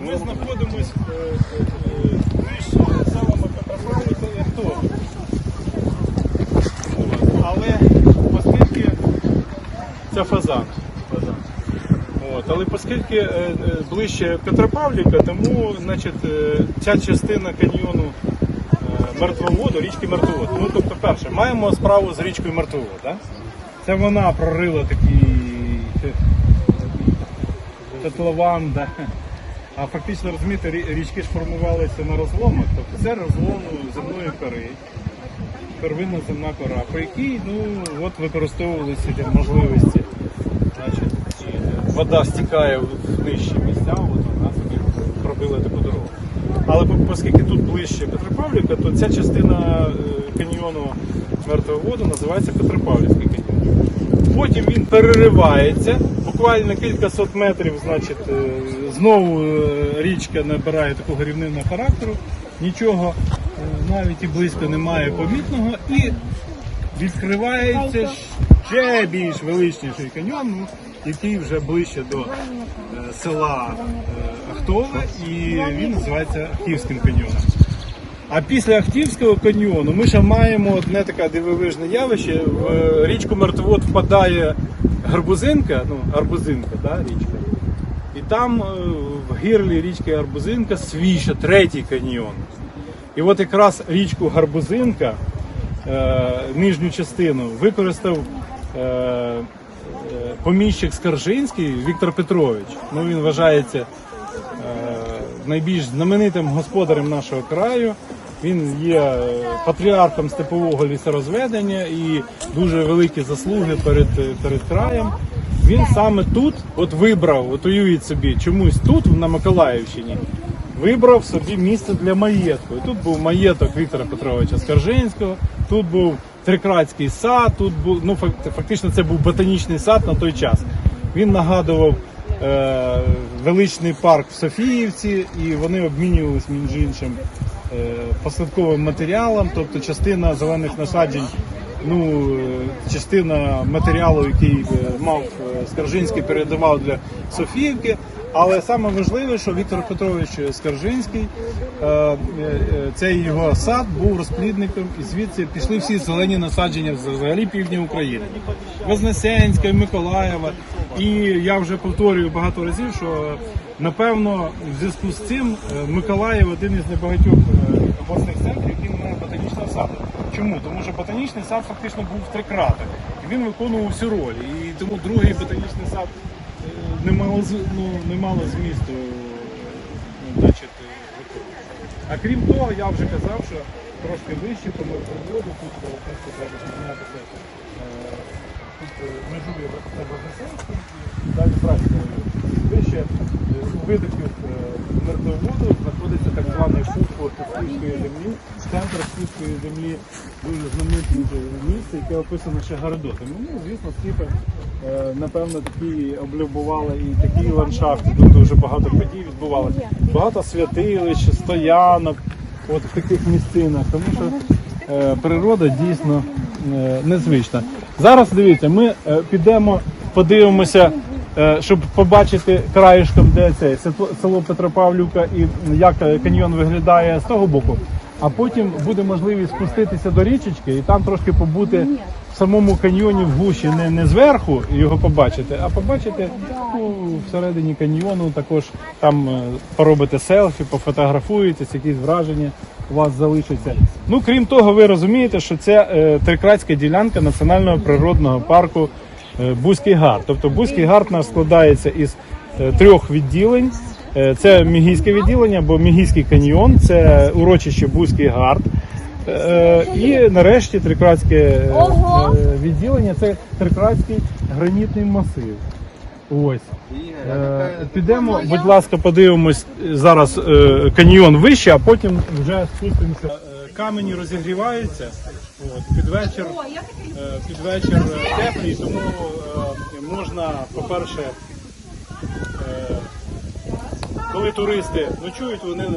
Ми знаходимося вище самого Петропавлівка і Ахтова. От. Але оскільки це фазан. От. Але оскільки е, е, ближче Петропавлівка, тому значить, е, ця частина каньйону е, Мертвоводу, річки Мертвовод. Ну, тобто, перше, маємо справу з річкою Мертвовод. Це вона прорила такий е, котлован. Да? А фактично розумієте, річки ж формувалися на розломах, тобто це розлом земної кори, первинна земна кора, по якій ну, от використовувалися можливості. Значить, вода стікає в нижчі місця, от вона собі пробила таку дорогу. Але оскільки тут ближче Петропавлівка, то ця частина е, каньйону Мертвого воду називається Петропавлівський каньйон. Потім він переривається, буквально кілька сот метрів, значить, е, знову е, річка набирає такого рівнинного характеру, нічого е, навіть і близько немає помітного, і відкривається ще більш величніший каньйон, ну, який вже ближче до села Ахтове, і він називається Ахтівським каньйоном. А після Ахтівського каньйону ми ще маємо одне таке дивовижне явище. В річку Мертвовод впадає Гарбузинка, ну, Арбузинка, да, річка. І там е, в гирлі річки Арбузинка свій ще третій каньйон. І от якраз річку Гарбузинка, е, нижню частину, використав е, поміщик Скаржинський Віктор Петрович. Ну, він вважається найбільш знаменитим господарем нашого краю. Він є е, патріархом степового лісорозведення і дуже великі заслуги перед, перед краєм. Він саме тут от вибрав, от уявіть собі, чомусь тут, на Миколаївщині, вибрав собі місце для маєтку. І тут був маєток Віктора Петровича Скаржинського, тут був Трикратський сад, тут був ну фактично це був ботанічний сад на той час. Він нагадував е, величний парк в Софіївці, і вони обмінювалися між іншим е, посадковим матеріалом, тобто частина зелених насаджень. Ну, е, частина матеріалу, який е, мав е, Скаржинський, передавав для Софіївки. Але саме важливе, що Віктор Петрович Скаржинський, е, е, е, цей його сад був розплідником, і звідси пішли всі зелені насадження взагалі півдня України. Вознесенська, Миколаєва. І я вже повторюю багато разів, що напевно в зв'язку з цим е, Миколаїв один із небагатьох е, обласних центрів, який не має ботанічного саду. Чому? Тому що ботанічний сад фактично був в три крати. І він виконував всю роль. І тому другий ботанічний сад е, не мало, ну, не мало змісту ну, е, виконувати. А крім того, я вже казав, що трошки вище по приводу, тут е, просто треба піднятися. Е, Тут е, межує це Вознесенський, далі Пражський район. Вище е, у видихів мертвоводу знаходиться так званий фуфор Київської землі, центр Київської землі, дуже знамените місце, яке описано ще Городотами. Ну, звісно, скіпи, е, напевно, такі облюбували і такі ландшафти, тут дуже багато подій відбувалося. Багато святилищ, стоянок, от в таких місцинах, тому що е, природа дійсно е, незвична. Зараз дивіться, ми е, підемо, подивимося, е, щоб побачити краєшком, де це село- Петропавлівка і як е, каньйон виглядає з того боку. А потім буде можливість спуститися до річечки і там трошки побути в самому каньйоні в гущі, не, не зверху його побачити, а побачити ну, всередині каньйону. Також там е, поробите селфі, пофотографуєтесь, якісь враження у вас залишаться. Ну крім того, ви розумієте, що це е, трикратська ділянка національного природного парку е, Бузький Гар. Тобто Бузький Гар у нас складається із е, трьох відділень. Е, Це Мігійське відділення, бо Мігійський каньйон, це урочище Бузький Гард. Е, І нарешті Трикратське е, відділення це Трикратський гранітний масив. Ось. Підемо, будь ласка, подивимось зараз каньйон вище, а потім вже спустимося. Камені розігріваються. От, під вечір, під вечір теплий, тому можна, по-перше, е, коли туристи ночують, вони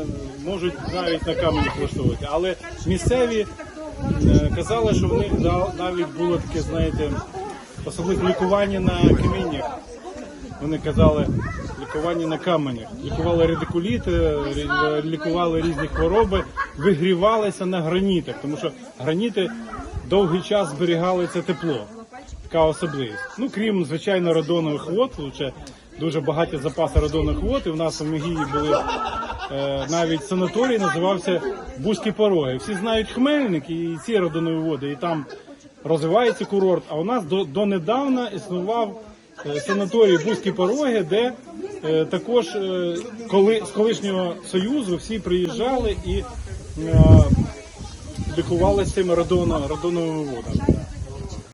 можуть навіть на каменях влаштовувати. Але місцеві е, казали, що в них навіть було таке, знаєте, особливо лікування на каміннях. Вони казали, лікування на каменях. Лікували радикуліти, рі- лікували різні хвороби, вигрівалися на гранітах, тому що граніти довгий час зберігали це тепло. Така особливість. Ну, крім, звичайно, радонових вод, лише дуже багаті запаси радонових вод. І в нас у Мегії були е, навіть санаторій, називався Бузькі пороги. Всі знають Хмельник і ці радонові води, і там розвивається курорт. А у нас до, донедавна існував е, санаторій Бузькі пороги, де е, також е, коли, з колишнього союзу всі приїжджали і е, лікувалися цими радоно, радоновими водами.